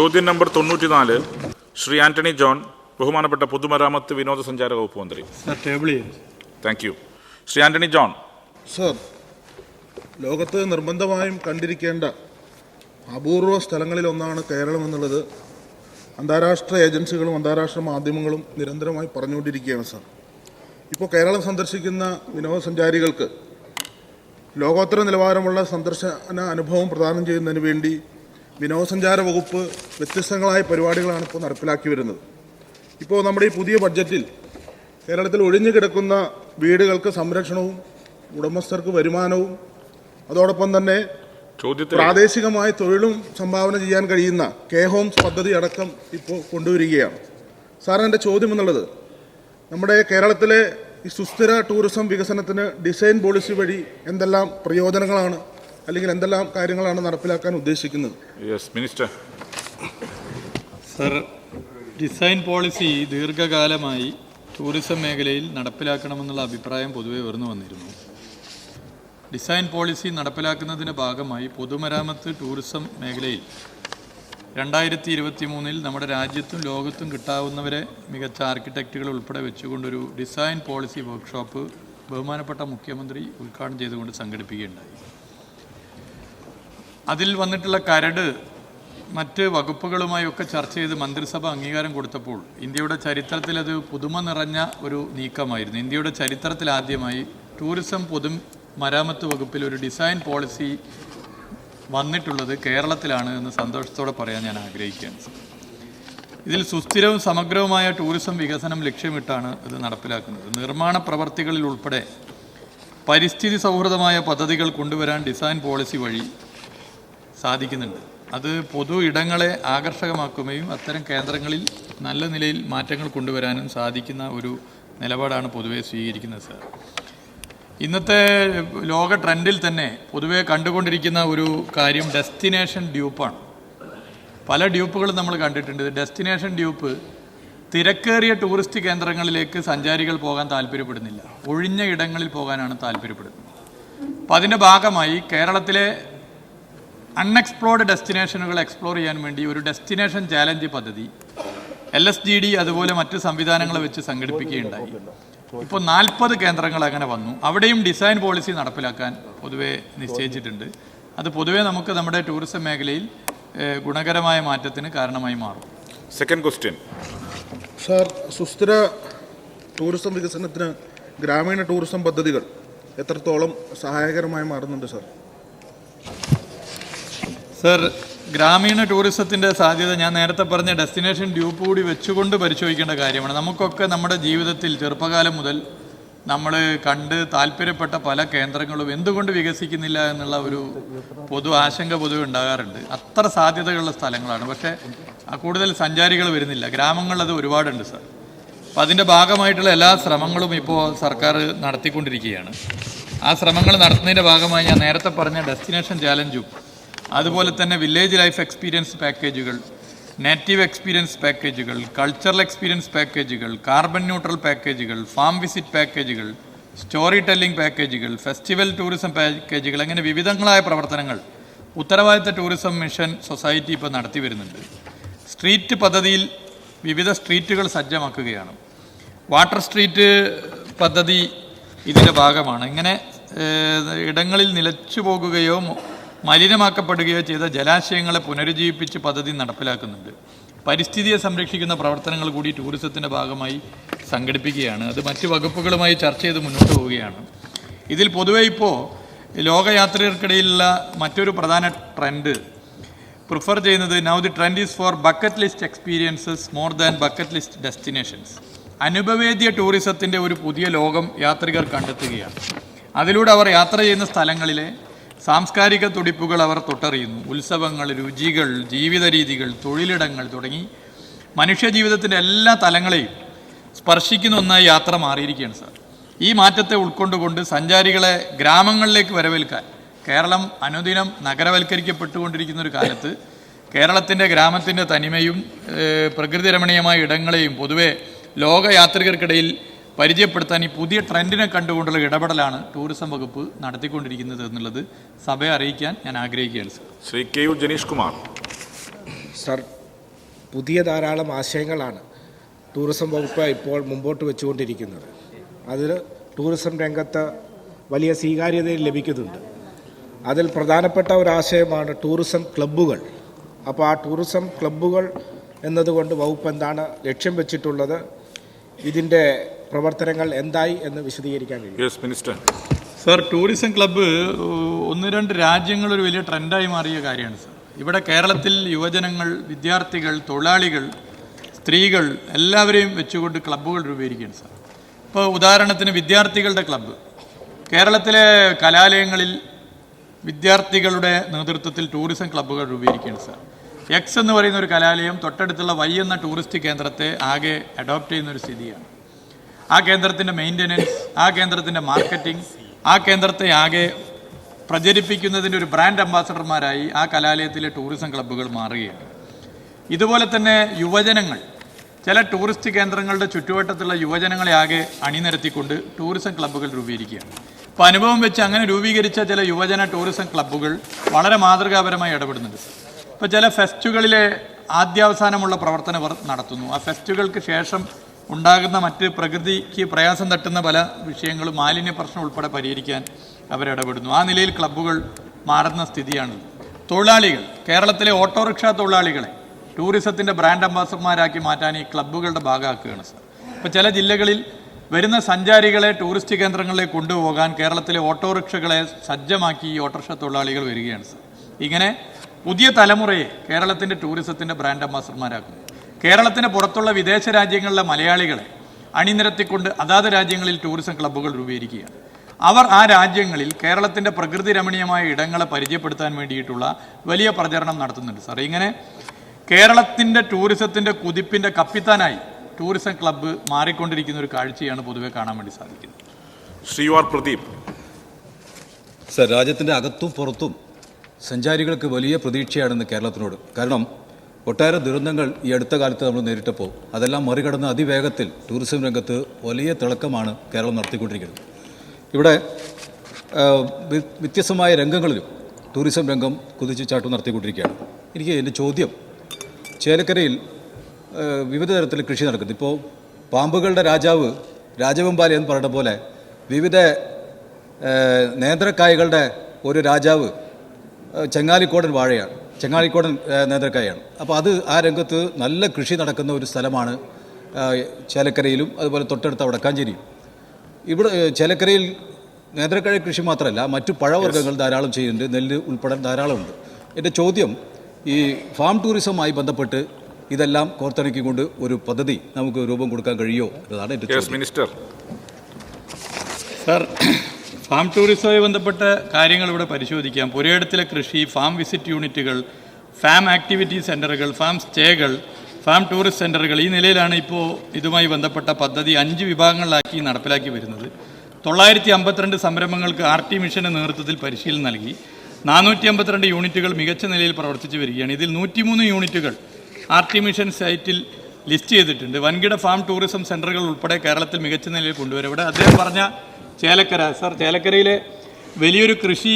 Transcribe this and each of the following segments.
ചോദ്യം നമ്പർ തൊണ്ണൂറ്റിനാല്. ശ്രീ ആന്റണി ജോൺ ബഹുമാനപ്പെട്ട പൊതുമരാമത്ത് വിനോദസഞ്ചാര വകുപ്പ് മന്ത്രി. Thank you Shri Antony John. Sir ലോകത്ത് നിർബന്ധമായും കണ്ടിരിക്കേണ്ട അപൂർവ സ്ഥലങ്ങളിലൊന്നാണ് കേരളം എന്നുള്ളത് അന്താരാഷ്ട്ര ഏജൻസികളും അന്താരാഷ്ട്ര മാധ്യമങ്ങളും നിരന്തരമായി പറഞ്ഞുകൊണ്ടിരിക്കുകയാണ് സർ ഇപ്പോൾ കേരളം സന്ദർശിക്കുന്ന വിനോദസഞ്ചാരികൾക്ക് ലോകോത്തര നിലവാരമുള്ള സന്ദർശന അനുഭവം പ്രദാനം ചെയ്യുന്നതിന് വേണ്ടി വിനോദസഞ്ചാര വകുപ്പ് വ്യത്യസ്തങ്ങളായ പരിപാടികളാണ് ഇപ്പോൾ നടപ്പിലാക്കി വരുന്നത്. ഇപ്പോൾ നമ്മുടെ ഈ പുതിയ ബഡ്ജറ്റിൽ കേരളത്തിൽ ഒഴിഞ്ഞു കിടക്കുന്ന വീടുകൾക്ക് സംരക്ഷണവും ഉടമസ്ഥർക്ക് വരുമാനവും അതോടൊപ്പം തന്നെ പ്രാദേശികമായ തൊഴിലും സംഭാവന ചെയ്യാൻ കഴിയുന്ന കെ ഹോംസ് പദ്ധതി അടക്കം ഇപ്പോൾ കൊണ്ടുവരികയാണ്. സാർ എന്റെ ചോദ്യം എന്നുള്ളത് നമ്മുടെ കേരളത്തിലെ ഈ സുസ്ഥിര ടൂറിസം വികസനത്തിന് ഡിസൈൻ പോളിസി വഴി എന്തെല്ലാം പ്രയോജനങ്ങളാണ് അല്ലെങ്കിൽ എന്തെല്ലാം കാര്യങ്ങളാണ് നടപ്പിലാക്കാൻ ഉദ്ദേശിക്കുന്നത്? Yes minister sir design policy ദീർഘകാലമായി ടൂറിസം മേഖലയിൽ നടപ്പിലാക്കണമെന്നുള്ള അഭിപ്രായം പൊതുവെ ഉയർന്നു വന്നിരുന്നു. ഡിസൈൻ പോളിസി നടപ്പിലാക്കുന്നതിന്റെ ഭാഗമായി പൊതുമരാമത്ത് ടൂറിസം മേഖലയിൽ രണ്ടായിരത്തി ഇരുപത്തി മൂന്നിൽ നമ്മുടെ രാജ്യത്തും ലോകത്തും കിട്ടാവുന്നവരെ മികച്ച ആർക്കിടെക്റ്റുകൾ ഉൾപ്പെടെ വെച്ചുകൊണ്ടൊരു ഡിസൈൻ പോളിസി വർക്ക്ഷോപ്പ് ബഹുമാനപ്പെട്ട മുഖ്യമന്ത്രി ഉദ്ഘാടനം ചെയ്തുകൊണ്ട് സംഘടിപ്പിക്കുകയുണ്ടായി. അതിൽ വന്നിട്ടുള്ള കരട് മറ്റ് വകുപ്പുകളുമായി ഒക്കെ ചർച്ച ചെയ്ത് മന്ത്രിസഭ അംഗീകാരം കൊടുത്തപ്പോൾ ഇന്ത്യയുടെ ചരിത്രത്തിൽ അത് പുതുമ നിറഞ്ഞ ഒരു നീക്കമായിരുന്നു. ഇന്ത്യയുടെ ചരിത്രത്തിൽ ആദ്യമായി ടൂറിസം പൊതു മരാമത്ത് വകുപ്പിൽ ഒരു ഡിസൈൻ പോളിസി വന്നിട്ടുള്ളത് കേരളത്തിലാണ് എന്ന് സന്തോഷത്തോടെ പറയാൻ ഞാൻ ആഗ്രഹിക്കുകയാണ്. ഇതിൽ സുസ്ഥിരവും സമഗ്രവുമായ ടൂറിസം വികസനം ലക്ഷ്യമിട്ടാണ് ഇത് നടപ്പിലാക്കുന്നത്. നിർമ്മാണ പ്രവർത്തികളിൽ ഉൾപ്പെടെ പരിസ്ഥിതി സൗഹൃദമായ പദ്ധതികൾ കൊണ്ടുവരാൻ ഡിസൈൻ പോളിസി വഴി സാധിക്കുന്നുണ്ട്. അത് പൊതു ഇടങ്ങളെ ആകർഷകമാക്കുകയും അത്തരം കേന്ദ്രങ്ങളിൽ നല്ല നിലയിൽ മാറ്റങ്ങൾ കൊണ്ടുവരാനും സാധിക്കുന്ന ഒരു നിലപാടാണ് പൊതുവെ സ്വീകരിക്കുന്നത് സാർ. ഇന്നത്തെ ലോക ട്രെൻഡിൽ തന്നെ പൊതുവെ കണ്ടുകൊണ്ടിരിക്കുന്ന ഒരു കാര്യം ഡെസ്റ്റിനേഷൻ ഡ്യൂപ്പാണ്. പല ഡ്യൂപ്പുകളും നമ്മൾ കണ്ടിട്ടുണ്ട്. ഡെസ്റ്റിനേഷൻ ഡ്യൂപ്പ് തിരക്കേറിയ ടൂറിസ്റ്റ് കേന്ദ്രങ്ങളിലേക്ക് സഞ്ചാരികൾ പോകാൻ താല്പര്യപ്പെടുന്നില്ല. ഒഴിഞ്ഞ ഇടങ്ങളിൽ പോകാനാണ് താല്പര്യപ്പെടുന്നത്. അപ്പം അതിന്റെ ഭാഗമായി കേരളത്തിലെ അൺഎക്സ്പ്ലോർഡ് ഡെസ്റ്റിനേഷനുകൾ എക്സ്പ്ലോർ ചെയ്യാൻ വേണ്ടി ഒരു ഡെസ്റ്റിനേഷൻ ചാലഞ്ച് പദ്ധതി. എൽ എസ് ജി ഡി അതുപോലെ മറ്റ് സംവിധാനങ്ങൾ വെച്ച് സംഘടിപ്പിക്കുകയുണ്ടായി. ഇപ്പോൾ നാൽപ്പത് കേന്ദ്രങ്ങൾ അങ്ങനെ വന്നു. അവിടെയും ഡിസൈൻ പോളിസി നടപ്പിലാക്കാൻ പൊതുവെ നിശ്ചയിച്ചിട്ടുണ്ട്. അത് പൊതുവെ നമുക്ക് നമ്മുടെ ടൂറിസം മേഖലയിൽ ഗുണകരമായ മാറ്റത്തിന് കാരണമായി മാറും. സെക്കൻഡ് ക്വസ്റ്റ്യൻ സാർ സുസ്ഥിര ടൂറിസം വികസനത്തിന് ഗ്രാമീണ ടൂറിസം പദ്ധതികൾ എത്രത്തോളം സഹായകരമായി മാറുന്നുണ്ട് സാർ? സർ ഗ്രാമീണ ടൂറിസത്തിന്റെ സാധ്യത ഞാൻ നേരത്തെ പറഞ്ഞ ഡെസ്റ്റിനേഷൻ ഡ്യൂപ്പ് കൂടി വെച്ചുകൊണ്ട് പരിശോധിക്കേണ്ട കാര്യമാണ്. നമുക്കൊക്കെ നമ്മുടെ ജീവിതത്തിൽ ചെറുപ്പകാലം മുതൽ നമ്മൾ കണ്ട് താല്പര്യപ്പെട്ട പല കേന്ദ്രങ്ങളും എന്തുകൊണ്ട് വികസിക്കുന്നില്ല എന്നുള്ള ഒരു പൊതു ആശങ്ക പൊതുവെ ഉണ്ടാകാറുണ്ട്. അത്ര സാധ്യതകളുള്ള സ്ഥലങ്ങളാണ്. പക്ഷേ കൂടുതൽ സഞ്ചാരികൾ വരുന്നില്ല. ഗ്രാമങ്ങളിൽ അത് ഒരുപാടുണ്ട് സർ. അപ്പോൾ അതിന്റെ ഭാഗമായിട്ടുള്ള എല്ലാ ശ്രമങ്ങളും ഇപ്പോൾ സർക്കാർ നടത്തിക്കൊണ്ടിരിക്കുകയാണ്. ആ ശ്രമങ്ങൾ നടത്തുന്നതിന്റെ ഭാഗമായി ഞാൻ നേരത്തെ പറഞ്ഞ ഡെസ്റ്റിനേഷൻ ചാലഞ്ചും അതുപോലെ തന്നെ വില്ലേജ് ലൈഫ് എക്സ്പീരിയൻസ് പാക്കേജുകൾ നേറ്റീവ് എക്സ്പീരിയൻസ് പാക്കേജുകൾ കൾച്ചറൽ എക്സ്പീരിയൻസ് പാക്കേജുകൾ കാർബൺ ന്യൂട്രൽ പാക്കേജുകൾ ഫാം വിസിറ്റ് പാക്കേജുകൾ സ്റ്റോറി ടെല്ലിംഗ് പാക്കേജുകൾ ഫെസ്റ്റിവൽ ടൂറിസം പാക്കേജുകൾ അങ്ങനെ വിവിധങ്ങളായ പ്രവർത്തനങ്ങൾ ഉത്തരവാദിത്ത ടൂറിസം മിഷൻ സൊസൈറ്റി ഇപ്പോൾ നടത്തി വരുന്നുണ്ട്. സ്ട്രീറ്റ് പദ്ധതിയിൽ വിവിധ സ്ട്രീറ്റുകൾ സജ്ജമാക്കുകയാണ്. വാട്ടർ സ്ട്രീറ്റ് പദ്ധതി ഇതിന്റെ ഭാഗമാണ്. ഇങ്ങനെ ഇടങ്ങളിൽ നിലച്ചു പോകുകയോ മലിനമാക്കപ്പെടുകയോ ചെയ്ത ജലാശയങ്ങളെ പുനരുജ്ജീവിപ്പിച്ച് പദ്ധതി നടപ്പിലാക്കുന്നുണ്ട്. പരിസ്ഥിതിയെ സംരക്ഷിക്കുന്ന പ്രവർത്തനങ്ങൾ കൂടി ടൂറിസത്തിന്റെ ഭാഗമായി സംഘടിപ്പിക്കുകയാണ്. അത് മറ്റ് വകുപ്പുകളുമായി ചർച്ച ചെയ്ത് മുന്നോട്ട് പോവുകയാണ്. ഇതിൽ പൊതുവെ ഇപ്പോൾ ലോകയാത്രികർക്കിടയിലുള്ള മറ്റൊരു പ്രധാന ട്രെൻഡ് പ്രിഫർ ചെയ്യുന്നത് now the trend is for bucket list experiences more than bucket list destinations അനുഭവേദ്യ ടൂറിസത്തിന്റെ ഒരു പുതിയ ലോകം യാത്രികർ കണ്ടെത്തുകയാണ്. അതിലൂടെ അവർ യാത്ര ചെയ്യുന്ന സ്ഥലങ്ങളിലെ സാംസ്കാരിക തുടിപ്പുകൾ അവർ തൊട്ടറിയുന്നു. ഉത്സവങ്ങൾ രുചികൾ ജീവിത രീതികൾ തൊഴിലിടങ്ങൾ തുടങ്ങി മനുഷ്യജീവിതത്തിന്റെ എല്ലാ തലങ്ങളെയും സ്പർശിക്കുന്ന ഒന്നായി യാത്ര മാറിയിരിക്കുകയാണ് സാർ. ഈ മാറ്റത്തെ ഉൾക്കൊണ്ടുകൊണ്ട് സഞ്ചാരികളെ ഗ്രാമങ്ങളിലേക്ക് വരവേൽക്കാൻ കേരളം അനുദിനം നഗരവൽക്കരിക്കപ്പെട്ടുകൊണ്ടിരിക്കുന്ന ഒരു കാലത്ത് കേരളത്തിന്റെ ഗ്രാമത്തിന്റെ തനിമയും പ്രകൃതിരമണീയമായ പ്രകൃതി രമണീയമായ ഇടങ്ങളെയും പൊതുവെ ലോക യാത്രികർക്കിടയിൽ പരിചയപ്പെടുത്താൻ ഈ പുതിയ ട്രെൻഡിനെ കണ്ടുകൊണ്ടുള്ള ഇടപെടലാണ് ടൂറിസം വകുപ്പ് നടത്തിക്കൊണ്ടിരിക്കുന്നത് എന്നുള്ളത് സഭയെ അറിയിക്കാൻ ഞാൻ ആഗ്രഹിക്കുകയാണ് sir. Shri K U Janeesh Kumar. Sir പുതിയ ധാരാളം ആശയങ്ങളാണ് ടൂറിസം വകുപ്പ് ഇപ്പോൾ മുമ്പോട്ട് വെച്ചുകൊണ്ടിരിക്കുന്നത്. അതിൽ ടൂറിസം രംഗത്ത് വലിയ സ്വീകാര്യത ലഭിക്കുന്നുണ്ട്. അതിൽ പ്രധാനപ്പെട്ട ഒരാശയമാണ് ടൂറിസം ക്ലബ്ബുകൾ അപ്പോൾ ആ ടൂറിസം ക്ലബ്ബുകൾ എന്നതുകൊണ്ട് വകുപ്പ് എന്താണ് ലക്ഷ്യം വെച്ചിട്ടുള്ളത്? ഇതിന്റെ പ്രവർത്തനങ്ങൾ എന്തായി എന്ന് വിശദീകരിക്കാൻ കഴിയും. മിനിസ്റ്റർ സർ ടൂറിസം ക്ലബ്ബ് ഒന്ന് രണ്ട് രാജ്യങ്ങൾ ഒരു വലിയ ട്രെൻഡായി മാറിയ കാര്യമാണ് സർ ഇവിടെ കേരളത്തിൽ യുവജനങ്ങൾ വിദ്യാർത്ഥികൾ തൊഴിലാളികൾ സ്ത്രീകൾ എല്ലാവരെയും വെച്ചുകൊണ്ട് ക്ലബ്ബുകൾ രൂപീകരിക്കുകയാണ് സർ ഇപ്പോൾ ഉദാഹരണത്തിന് വിദ്യാർത്ഥികളുടെ ക്ലബ്ബ് കേരളത്തിലെ കലാലയങ്ങളിൽ വിദ്യാർത്ഥികളുടെ നേതൃത്വത്തിൽ ടൂറിസം ക്ലബ്ബുകൾ രൂപീകരിക്കുകയാണ് സർ എക്സ് എന്ന് പറയുന്ന ഒരു കലാലയം തൊട്ടടുത്തുള്ള വൈ എന്ന ടൂറിസ്റ്റ് കേന്ദ്രത്തെ ആകെ അഡോപ്റ്റ് ചെയ്യുന്ന ഒരു സ്ഥിതിയാണ്. ആ കേന്ദ്രത്തിന്റെ മെയിന്റനൻസ് ആ കേന്ദ്രത്തിന്റെ മാർക്കറ്റിംഗ് ആ കേന്ദ്രത്തെ ആകെ പ്രചരിപ്പിക്കുന്നതിന്റെ ഒരു ബ്രാൻഡ് അംബാസഡർമാരായി ആ കലാലയത്തിലെ ടൂറിസം ക്ലബ്ബുകൾ മാറുകയാണ്. ഇതുപോലെ തന്നെ യുവജനങ്ങൾ ചില ടൂറിസ്റ്റ് കേന്ദ്രങ്ങളുടെ ചുറ്റുവട്ടത്തുള്ള യുവജനങ്ങളെ ആകെ അണിനിരത്തിക്കൊണ്ട് ടൂറിസം ക്ലബ്ബുകൾ രൂപീകരിക്കുകയാണ്. അപ്പോൾ അനുഭവം വെച്ച് അങ്ങനെ രൂപീകരിച്ച ചില യുവജന ടൂറിസം ക്ലബ്ബുകൾ വളരെ മാതൃകാപരമായി ഇടപെടുന്നുണ്ട്. ഇപ്പോൾ ചില ഫെസ്റ്റുകളിലെ ആദ്യാവസാനമുള്ള പ്രവർത്തനം നടത്തുന്നു. ആ ഫെസ്റ്റുകൾക്ക് ശേഷം ഉണ്ടാകുന്ന മറ്റ് പ്രകൃതിക്ക് പ്രയാസം തട്ടുന്ന പല വിഷയങ്ങളും മാലിന്യ പ്രശ്നം ഉൾപ്പെടെ പരിഹരിക്കാൻ അവരിടപെടുന്നു ആ നിലയിൽ ക്ലബ്ബുകൾ മാറുന്ന സ്ഥിതിയാണ്. തൊഴിലാളികൾ കേരളത്തിലെ ഓട്ടോറിക്ഷ തൊഴിലാളികളെ ടൂറിസത്തിന്റെ ബ്രാൻഡ് അംബാസഡർമാരാക്കി മാറ്റാൻ ഈ ക്ലബ്ബുകളുടെ ഭാഗമാക്കുകയാണ് സർ. ഇപ്പോൾ ചില ജില്ലകളിൽ വരുന്ന സഞ്ചാരികളെ ടൂറിസ്റ്റ് കേന്ദ്രങ്ങളിലേക്ക് കൊണ്ടുപോകാൻ കേരളത്തിലെ ഓട്ടോറിക്ഷകളെ സജ്ജമാക്കി ഈ ഓട്ടോറിക്ഷ തൊഴിലാളികൾ വരികയാണ് സർ. ഇങ്ങനെ പുതിയ തലമുറയെ കേരളത്തിന്റെ ടൂറിസത്തിന്റെ ബ്രാൻഡ് അംബാസഡർമാരാക്കുന്നു. കേരളത്തിന് പുറത്തുള്ള വിദേശ രാജ്യങ്ങളിലെ മലയാളികളെ അണിനിരത്തിക്കൊണ്ട് അതാത് രാജ്യങ്ങളിൽ ടൂറിസം ക്ലബ്ബുകൾ രൂപീകരിക്കുക അവർ ആ രാജ്യങ്ങളിൽ കേരളത്തിന്റെ പ്രകൃതി രമണീയമായ ഇടങ്ങളെ പരിചയപ്പെടുത്താൻ വേണ്ടിയിട്ടുള്ള വലിയ പ്രചരണം നടത്തുന്നുണ്ട്. സാർ ഇങ്ങനെ കേരളത്തിന്റെ ടൂറിസത്തിന്റെ കുതിപ്പിന്റെ കപ്പിത്താനായി ടൂറിസം ക്ലബ്ബ് മാറിക്കൊണ്ടിരിക്കുന്ന ഒരു കാഴ്ചയാണ് പൊതുവെ കാണാൻ വേണ്ടി സാധിക്കുന്നത്. ശ്രീ ആർ പ്രദീപ്. സർ രാജ്യത്തിന്റെ അകത്തും പുറത്തും സഞ്ചാരികൾക്ക് വലിയ പ്രതീക്ഷയാണെന്ന് കേരളത്തിനോട്. കാരണം ഒട്ടേറെ ദുരന്തങ്ങൾ ഈ അടുത്ത കാലത്ത് നമ്മൾ നേരിട്ടപ്പോൾ അതെല്ലാം മറികടന്ന് അതിവേഗത്തിൽ ടൂറിസം രംഗത്ത് വലിയ തിളക്കമാണ് കേരളം നടത്തിക്കൊണ്ടിരിക്കുന്നത്. ഇവിടെ വ്യത്യസ്തമായ രംഗങ്ങളിലും ടൂറിസം രംഗം കുതിച്ചു ചാട്ടം നടത്തിക്കൊണ്ടിരിക്കുകയാണ്. എനിക്ക് എന്റെ ചോദ്യം ചേലക്കരയിൽ വിവിധ തരത്തിൽ കൃഷി നടക്കുന്നു. ഇപ്പോൾ പാമ്പുകളുടെ രാജാവ് രാജവെമ്പാലി എന്ന് പറയുന്ന പോലെ വിവിധ നേന്ത്രക്കായകളുടെ ഒരു രാജാവ് ചെങ്ങാലിക്കോടൻ വാഴയാണ്. ചെങ്ങാലിക്കോടൻ നേതൃക്കായാണ്. അപ്പോൾ അത് ആ രംഗത്ത് നല്ല കൃഷി നടക്കുന്ന ഒരു സ്ഥലമാണ് ചേലക്കരയിലും അതുപോലെ തൊട്ടടുത്ത വടക്കാഞ്ചേരിയും ഇവിടെ ചേലക്കരയിൽ നേന്ത്രക്കഴ കൃഷി മാത്രമല്ല മറ്റു പഴവർഗങ്ങൾ ധാരാളം ചെയ്യുന്നുണ്ട് നെല്ല് ഉൾപ്പെടെ ധാരാളമുണ്ട് എന്റെ ചോദ്യം ഈ ഫാം ടൂറിസവുമായി ബന്ധപ്പെട്ട് ഇതെല്ലാം കോർത്തിണക്കിക്കൊണ്ട് ഒരു പദ്ധതി നമുക്ക് രൂപം കൊടുക്കാൻ കഴിയുമോ എന്നതാണ് എന്റെ ചോദ്യം. മിനിസ്റ്റർ. സാർ ഫാം ടൂറിസവുമായി ബന്ധപ്പെട്ട കാര്യങ്ങൾ ഇവിടെ പരിശോധിക്കാം. പുരയിടത്തിലെ കൃഷി ഫാം വിസിറ്റ് യൂണിറ്റുകൾ ഫാം ആക്ടിവിറ്റി സെന്ററുകൾ ഫാം സ്റ്റേകൾ ഫാം ടൂറിസ്റ്റ് സെന്ററുകൾ ഈ നിലയിലാണ് ഇപ്പോൾ ഇതുമായി ബന്ധപ്പെട്ട പദ്ധതി അഞ്ച് വിഭാഗങ്ങളിലാക്കി നടപ്പിലാക്കി വരുന്നത്. തൊള്ളായിരത്തി അമ്പത്തിരണ്ട് സംരംഭങ്ങൾക്ക് ആർ ടി മിഷന്റെ നേതൃത്വത്തിൽ പരിശീലനം നൽകി. നാനൂറ്റി അമ്പത്തിരണ്ട് യൂണിറ്റുകൾ മികച്ച നിലയിൽ പ്രവർത്തിച്ചു വരികയാണ്. ഇതിൽ നൂറ്റിമൂന്ന് യൂണിറ്റുകൾ ആർ ടി മിഷൻ സൈറ്റിൽ ലിസ്റ്റ് ചെയ്തിട്ടുണ്ട്. വൻകിട ഫാം ടൂറിസം സെന്ററുകൾ ഉൾപ്പെടെ കേരളത്തിൽ മികച്ച നിലയിൽ കൊണ്ടുവരും. ഇവിടെ അദ്ദേഹം പറഞ്ഞ ചേലക്കര. സർ ചേലക്കരയിലെ വലിയൊരു കൃഷി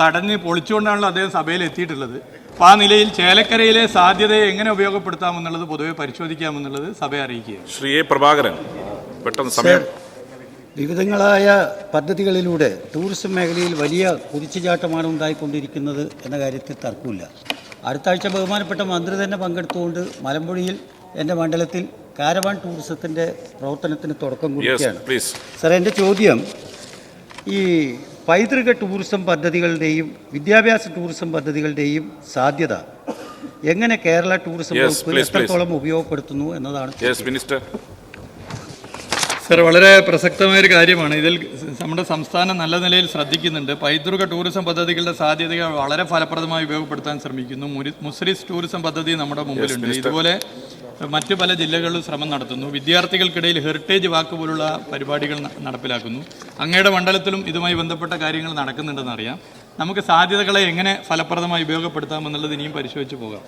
തടഞ്ഞ് പൊളിച്ചുകൊണ്ടാണല്ലോ അദ്ദേഹം സഭയിൽ എത്തിയിട്ടുള്ളത്. അപ്പോൾ ആ നിലയിൽ ചേലക്കരയിലെ സാധ്യതയെ എങ്ങനെ ഉപയോഗപ്പെടുത്താമെന്നുള്ളത് പൊതുവെ പരിശോധിക്കാമെന്നുള്ളത് സഭയെ അറിയിക്കുക ശ്രീ പ്രഭാകരൻ പെട്ടെന്ന് സമയം. വിവിധങ്ങളായ പദ്ധതികളിലൂടെ ടൂറിസം മേഖലയിൽ വലിയ കുതിച്ചുചാട്ടമാണ് ഉണ്ടായിക്കൊണ്ടിരിക്കുന്നത് എന്ന കാര്യത്തിൽ തർക്കമില്ല. അടുത്ത ആഴ്ച ബഹുമാനപ്പെട്ട മന്ത്രി തന്നെ പങ്കെടുത്തുകൊണ്ട് മലമ്പുഴയിൽ എന്റെ മണ്ഡലത്തിൽ കാരവാൻ ടൂറിസത്തിന്റെ പ്രവർത്തനത്തിന് തുടക്കം കുറിക്കുകയാണ്. പ്ലീസ് സാർ എന്റെ ചോദ്യം ഈ പൈതൃക ടൂറിസം പദ്ധതികളുടെയും വിദ്യാഭ്യാസ ടൂറിസം പദ്ധതികളുടെയും സാധ്യത എങ്ങനെ കേരള ടൂറിസം വകുപ്പ്. എത്രത്തോളം ഉപയോഗപ്പെടുത്തുന്നു എന്നതാണ് യെസ് മിനിസ്റ്റർ സർ വളരെ പ്രസക്തമായ ഒരു കാര്യമാണ്. ഇതിൽ നമ്മുടെ സംസ്ഥാനം നല്ല നിലയിൽ ശ്രദ്ധിക്കുന്നുണ്ട്. പൈതൃക ടൂറിസം പദ്ധതികളുടെ സാധ്യതകൾ വളരെ ഫലപ്രദമായി ഉപയോഗപ്പെടുത്താൻ ശ്രമിക്കുന്നു. മുസ്ലിസ് ടൂറിസം പദ്ധതി നമ്മുടെ മുമ്പിലുണ്ട്. ഇതുപോലെ മറ്റു പല ജില്ലകളിലും ശ്രമം നടത്തുന്നു. വിദ്യാർത്ഥികൾക്കിടയിൽ ഹെറിറ്റേജ് വാക്ക് പോലുള്ള പരിപാടികൾ നടപ്പിലാക്കുന്നു. അങ്ങയുടെ മണ്ഡലത്തിലും ഇതുമായി ബന്ധപ്പെട്ട കാര്യങ്ങൾ നടക്കുന്നുണ്ടെന്ന് അറിയാം. നമുക്ക് സാധ്യതകളെ എങ്ങനെ ഫലപ്രദമായി ഉപയോഗപ്പെടുത്താമെന്നുള്ളത് ഇനിയും പരിശോധിച്ച് പോകാം.